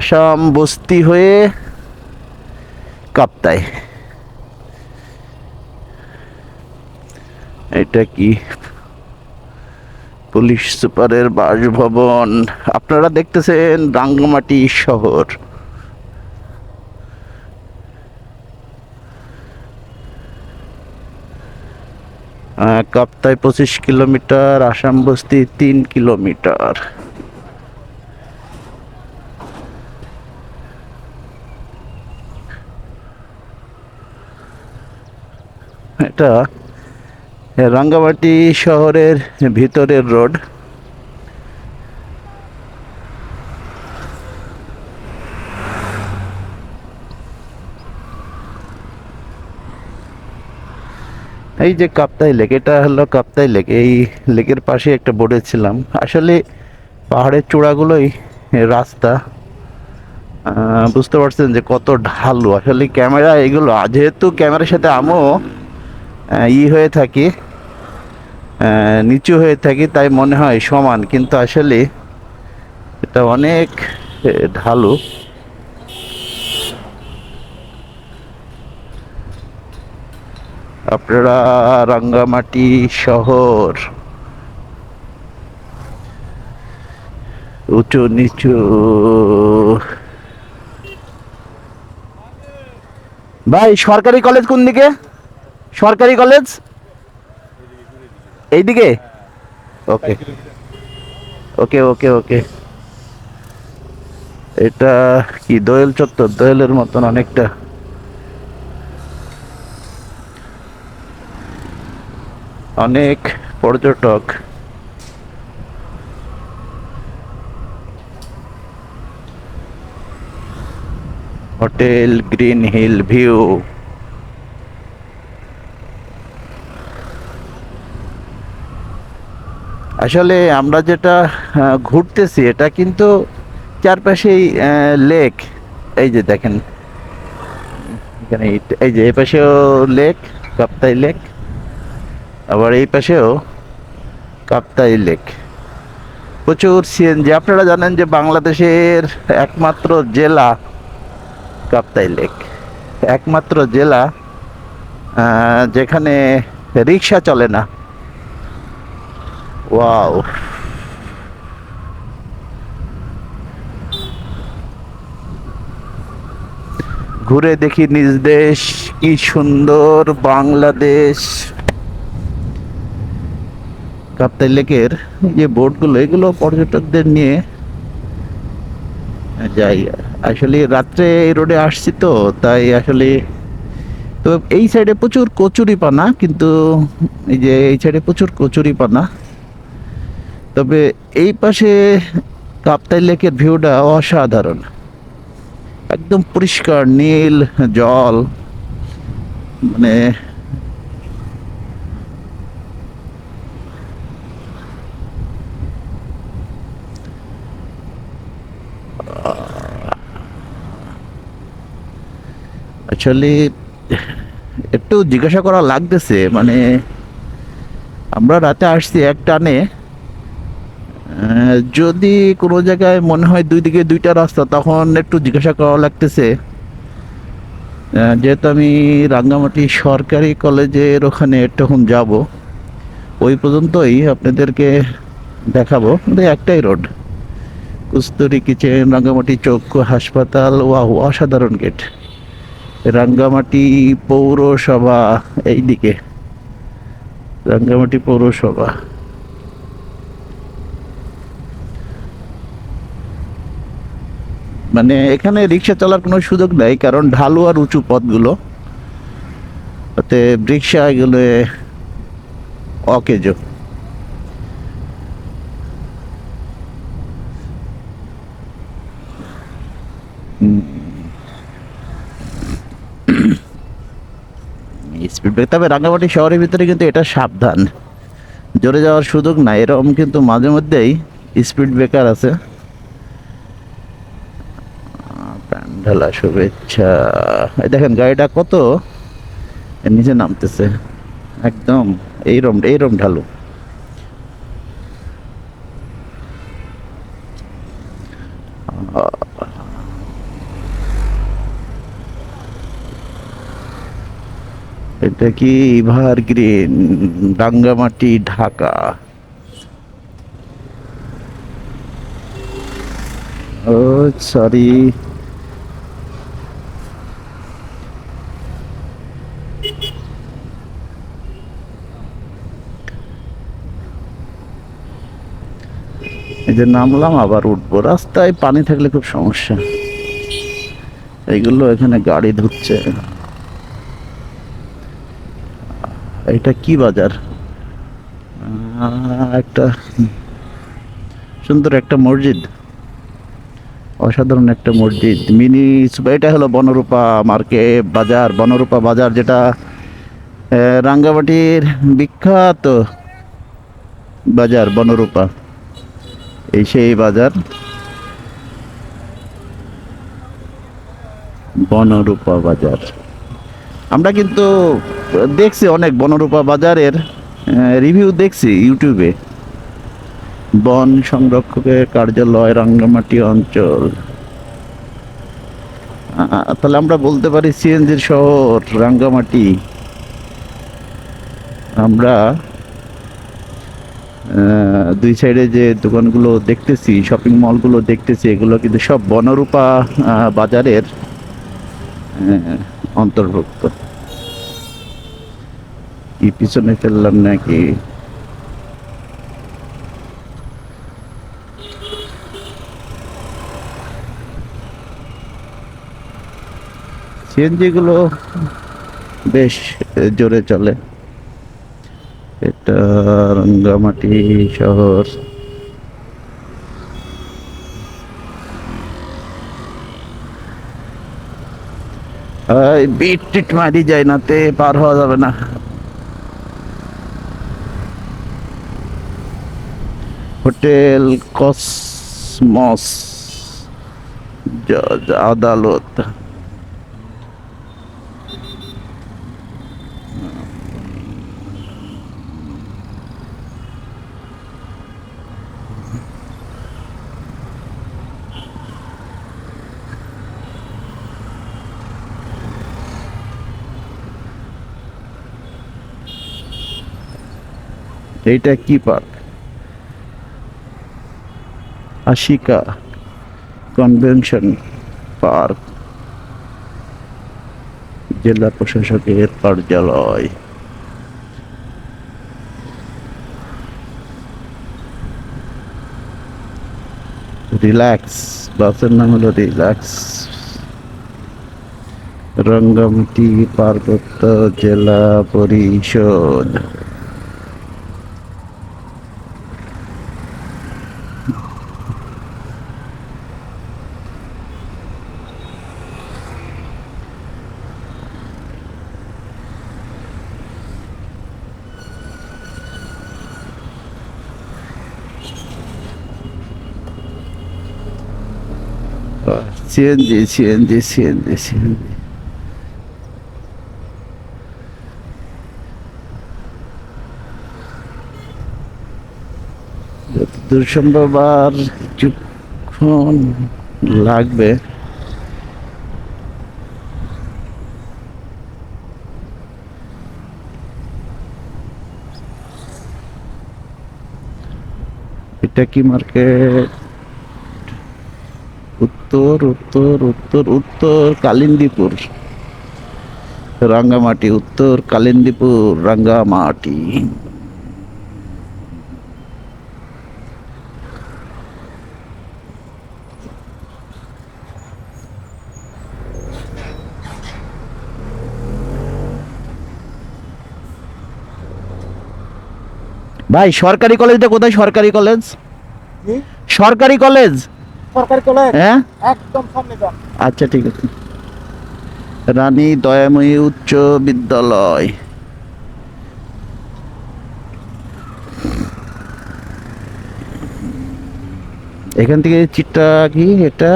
আসাম বস্তি হয়ে কাপ্তায় এটা কি? পুলিশ সুপারের বাসভবন। আপনারা দেখতেছেন রাঙ্গামাটি শহর। কাপ্তায় পঁচিশ কিলোমিটার, আসাম বস্তি তিন কিলোমিটার। এটা রাঙ্গামাটি শহরের ভিতরের রোড। এই যে কাপ্তাই লেক, এটা হলো কাপ্তাই লেক। এই লেকের পাশে একটা বোর্ডে ছিলাম। আসলে পাহাড়ের চূড়াগুলোই রাস্তা। বুঝতে পারছেন যে কত ঢালু। আসলে ক্যামেরা এগুলো, যেহেতু ক্যামেরার সাথে আমও ই হয়ে থাকি নিচু হয়ে থাকি, তাই মনে হয় সমান, কিন্তু আসলে এটা অনেক ঢালু। আপনারা রাঙ্গামাটি শহর, উঁচু নিচু, ভাই, সরকারি কলেজ কোন দিকে? সরকারি কলেজ এইদিকে? ওকে ওকে ওকে ওকে এটা কি দোয়েল চত্বর? দোয়েলের মতন অনেকটা। অনেক পর্যটক। Hotel green hill view. আসলে আমরা যেটা ঘুরতেছি, এটা কিন্তু চারপাশেই লেক এই যে দেখেন, এখানে এই- যে এই পাশেও লেক কাপ্তাই লেক আবার এই পাশেও কাপ্তাই লেক প্রচুর সিএনজি আপনারা জানেন যে বাংলাদেশের একমাত্র জেলা কাপ্তাই লেক একমাত্র জেলা যেখানে রিক্সা চলে না। ওয়াও ঘুরে দেখি নিজ দেশ, কি সুন্দর বাংলাদেশ। কাপ্তাই লেকের যে বোটগুলো, এগুলো পর্যটকদের নিয়ে যাই। আসলে রাত্রে এই রোডে আসছি তো, তাই আসলে তো এই সাইডে প্রচুর কচুরি পানা কিন্তু এই যে এই সাইডে প্রচুর কচুরি পানা তবে এই পাশে কাপ্তাই লেকের ভিউটা অসাধারণ। একদম পরিষ্কার নীল, জল মানে অ্যাকচুয়ালি একটু জিজ্ঞাসা করা লাগতেছে মানে আমরা রাতে আসছি এক টানে যদি কোনো জায়গায় মনে হয় দুই দিকে দুইটা রাস্তা, তখন একটু জিজ্ঞাসা করা লাগতেছে। যেহেতু আমি রাঙ্গামাটি সরকারি কলেজের ওখানে তখন যাব, ওই পর্যন্তই আপনাদেরকে দেখাবো। একটাই রোড, কুস্তরি কিচেন, রাঙ্গামাটি চক্ষু হাসপাতাল, ওয়াও, অসাধারণ গেট। রাঙ্গামাটি পৌরসভা এইদিকে। রাঙ্গামাটি পৌরসভা। মানে এখানে রিক্সা চলার কোনো সুযোগ নেই, কারণ ঢালু আর উঁচু পথগুলো। ওতে রিক্সা এগুলো অকেজো। স্পিড ব্রেক তবে রাঙ্গামাটি শহরের ভিতরে কিন্তু এটা সাবধান। জোরে যাওয়ার সুযোগ নাই, এরকম কিন্তু মাঝে মধ্যেই স্পিড ব্রেকার আছে। ঢালা শুভেচ্ছা। দেখেন, গাড়িটা কত? নিচে নামতেছে। একদম, এইরম এইরম ঢালু। এটা কি ইভার গ্রিন ডাঙ্গামাটি ঢাকা? ও, সরি। যে নামলাম, আবার উঠবো। রাস্তায় পানি থাকলে খুব সমস্যা। এইগুলো এখানে গাড়ি ধুচ্ছে এটা কি বাজার? একটা সুন্দর একটা মসজিদ। অসাধারণ একটা মসজিদ। মিনি এটা হলো বনরূপা মার্কেট বাজার। বনরূপা বাজার যেটা রাঙ্গামাটির বিখ্যাত বাজার বনরূপা। এই সেই বাজার বনরূপা বাজার। আমরা কিন্তু দেখছি অনেক বনরূপা বাজারের রিভিউ দেখছি ইউটিউবে। বন সংরক্ষকের কার্যালয়, রাঙ্গামাটি অঞ্চল। তাহলে আমরা বলতে পারি সিএনজির শহর, রাঙ্গামাটি। আমরা দুই সাইডে যে দোকানগুলো দেখতেছি শপিং মলগুলো দেখতেছি, এগুলো কিন্তু সব বনরূপা বাজারের অন্তর্ভুক্ত। কি পিছনে ফেললাম নাকি? সিএনজি গুলো বেশ জোরে চলে। এটা রাঙ্গামাটি শহর। বিট টিট মারি যায় না তে, পার হওয়া যাবে না। হোটেল কসমস আদালত। এইটা কি পার্ক? আশিকা কনভেনশন পার্ক, জেলা প্রশাসকের কার্যালয়। রিল্যাক্স, বাসের নাম হলো রিল্যাক্স। রঙ্গামতি পার্বত্য জেলা পরিষদ। সিএনজি সিএনজি সিএনজি সিএনজি যতদূর সম্ভব আর কিছুক্ষণ লাগবে এটা কি মার্কেট উত্তর উত্তর উত্তর উত্তর কালিন্দিপুর। রাঙ্গামাটি উত্তর কালিন্দিপুর রাঙ্গামাটি। ভাই সরকারি কলেজটা কোথায়? সরকারি কলেজ? সরকারি কলেজ সরকারি কলেজ? হ্যাঁ? আচ্ছা ঠিক আছে। রানী দয়াময়ী উচ্চ বিদ্যালয়। এখান থেকে চিট্টা কি? এটা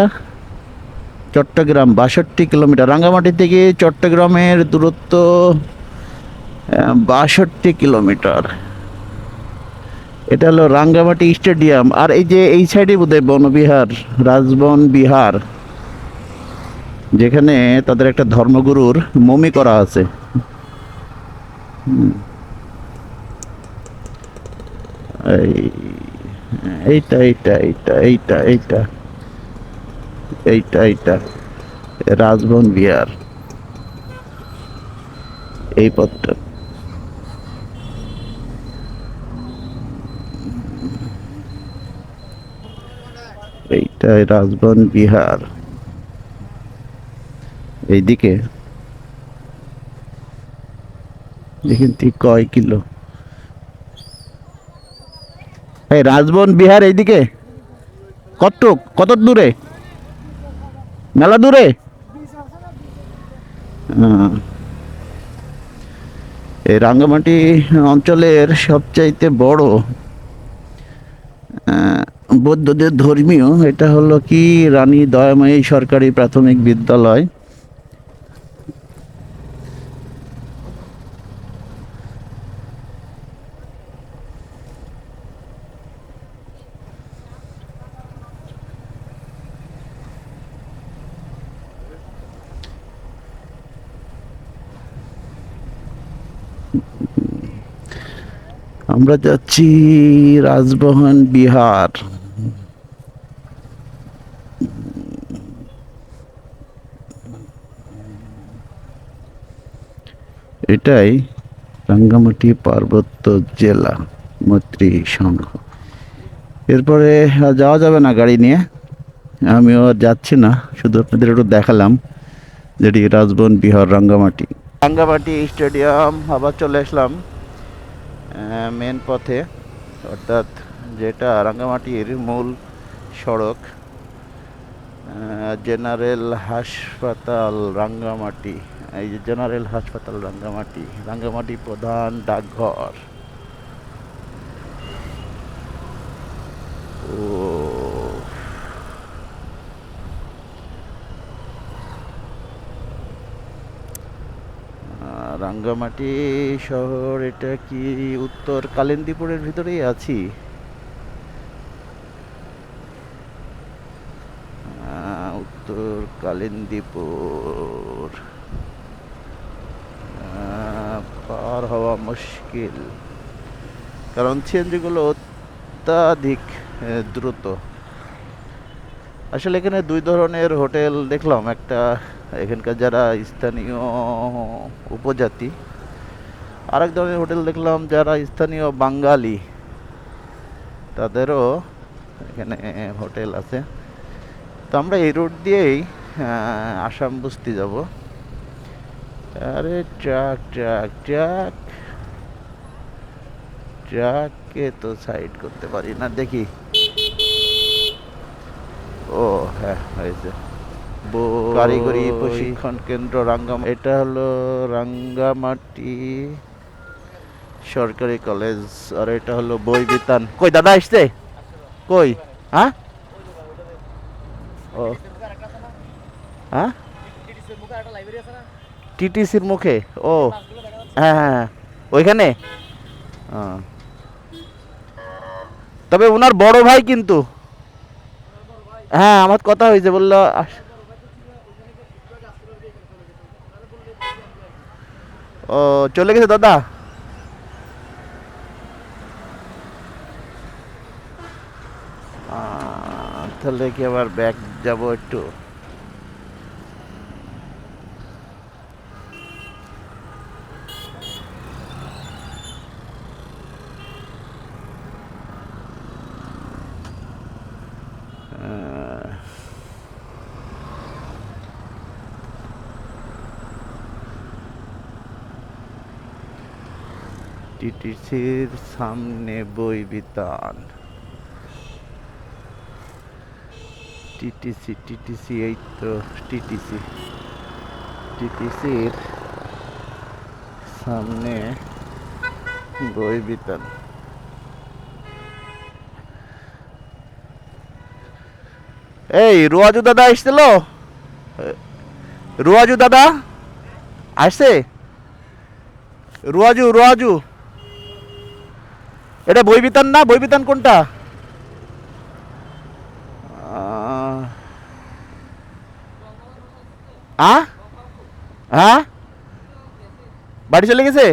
চট্টগ্রাম বাষট্টি কিলোমিটার। রাঙ্গামাটি থেকে চট্টগ্রামের দূরত্ব বাষট্টি কিলোমিটার। এটা হলো রাঙ্গামাটি স্টেডিয়াম। আর এই যে এই সাইডে বোধহয় বনবিহার রাজবন বিহার যেখানে তাদের একটা ধর্মগুরুর মমি করা আছে। এইটা এইটা এইটা এইটা এইটা এইটা এইটা রাজবন বিহার এই পথটা। এইটাই রাজবন বিহার। এইদিকে। দেখেন ঠিক কয় কিলো। এই রাজবন বিহার এইদিকে? কত কত দূরে? মেলা দূরে? আহ। এই রাঙ্গামাটি অঞ্চলের সবচাইতে বড় বৌদ্ধদের ধর্মীয় এটা হলো কি? রানী দয়াময়ী সরকারি প্রাথমিক বিদ্যালয়। আমরা যাচ্ছি রাজবহন বিহার। এটাই রাঙ্গামাটি পার্বত্য জেলা মৈত্রী সংঘ। এরপরে যাওয়া যাবে না গাড়ি নিয়ে। আমিও আর যাচ্ছি না, শুধু আপনাদের একটু দেখালাম যেটি রাজবন বিহার রাঙ্গামাটি। রাঙ্গামাটি স্টেডিয়াম আবার চলে আসলাম মেন পথে। অর্থাৎ যেটা রাঙ্গামাটির মূল সড়ক জেনারেল হাসপাতাল রাঙ্গামাটি। এই যে জেনারেল হাসপাতাল রাঙ্গামাটি রাঙ্গামাটি প্রধান ডাকঘর। ও। রাঙ্গামাটি শহর, এটা কি উত্তর কালিন্দীপুরের ভিতরেই আছি? উত্তর কালিন্দীপুর। পার হওয়া মুশকিল। কারণ সিএনজিগুলো অত্যাধিক দ্রুত। আসলে এখানে দুই ধরনের হোটেল দেখলাম। একটা এখানকার যারা স্থানীয় উপজাতি, আরেক ধরনের হোটেল দেখলাম যারা স্থানীয় বাঙালি। তাদেরও এখানে হোটেল আছে। তো আমরা এই রুট দিয়েই আসাম বস্তি যাব। আরে ট্রাক ট্রাক ট্রাক ট্রাককে তো সাইড করতে পারি না দেখি। ও হ্যাঁ হয়েছে। বো- কারিগরি প্রশিক্ষণ কেন্দ্র রাঙ্গাম এটা হলো রাঙ্গামাটি সরকারি কলেজ আর এটা হলো বই বিতান। কই দাদা আসছে? কই? হ্যাঁ ও হ্যাঁ টিটিসির মুখে? ও হ্যাঁ হ্যাঁ হ্যাঁ। ওইখানে। তবে ওনার বড় ভাই কিন্তু। হ্যাঁ আমার কথা হয়েছে, বলল ও, চলে গেছে দাদা? তাহলে কি আবার ব্যাগ যাব একটু? টিটিসির সামনে বই বিতান। টিটিসি টিটিসি, এই তো টিটিসি। টিটিসির সামনে বই বিতান। এই, রুয়াজু দাদা এসছিল রুয়াজু দাদা? আসছে? রুয়াজু রুয়াজু। এটা বইবিতান না? বইবিতান কোনটা? হ্যাঁ বাড়ি চলে গেছে?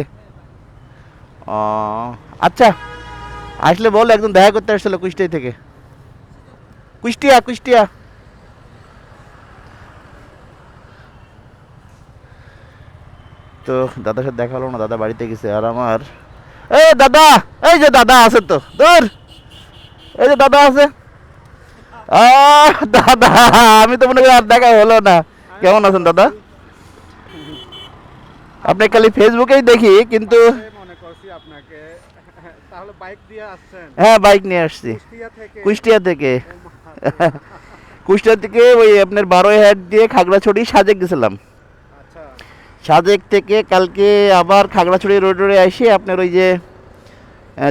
ও আচ্ছা। আসলে বল একদম দেখা করতে আসছিল কুষ্টিয়া থেকে। কুষ্টিয়া কুষ্টিয়া। তো, দাদার সাথে দেখা হলো না, দাদা বাড়িতে গেছে। আর আমার এই দাদা এই যে দাদা আছে তো দূর এই যে দাদা আছে। দাদা আমি তো মনে করি আর দেখা হলো না। কেমন আছেন দাদা? আপনি খালি ফেসবুকেই দেখি কিন্তু হ্যাঁ বাইক নিয়ে আসছি। কুষ্টিয়া থেকে। কুষ্টিয়া থেকে। ওই আপনার বারোই হাট দিয়ে খাগড়াছড়ি সাজে গেছিলাম। সাজেক থেকে কালকে আবার খাগড়াছড়ি রোড রোডে এসে আপনার ওই যে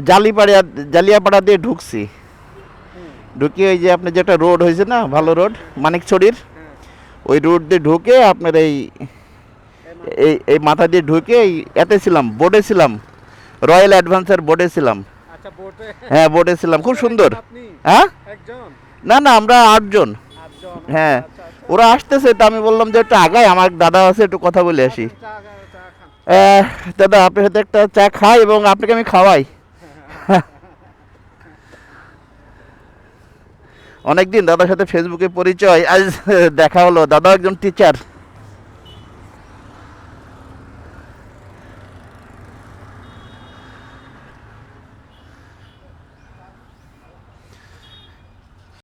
জালিপাড়া জালিয়াপাড়া দিয়ে ঢুকছি। ঢুকে ওই যে আপনার যেটা রোড হয়েছে না ভালো রোড মানিকছড়ির ওই রোড দিয়ে ঢুকে আপনার এই এই এই মাথা দিয়ে ঢুকে এই এতে ছিলাম বোর্ডে ছিলাম রয়্যাল অ্যাডভান্সের বোর্ডে ছিলাম। আচ্ছা বোটে হ্যাঁ বোর্ডে ছিলাম খুব সুন্দর। হ্যাঁ? না না আমরা আটজন হ্যাঁ। আচ্ছা। ওরা আসতেছে তা আমি বললাম যে একটু আগায়, আমার দাদা আছে, একটু কথা বলে আসি। দাদা, আপনার সাথে একটা চা খাই এবং আপনাকে আমি খাওয়াই। অনেকদিন দাদার সাথে ফেসবুকে পরিচয়, আজ দেখা হলো। দাদা একজন টিচার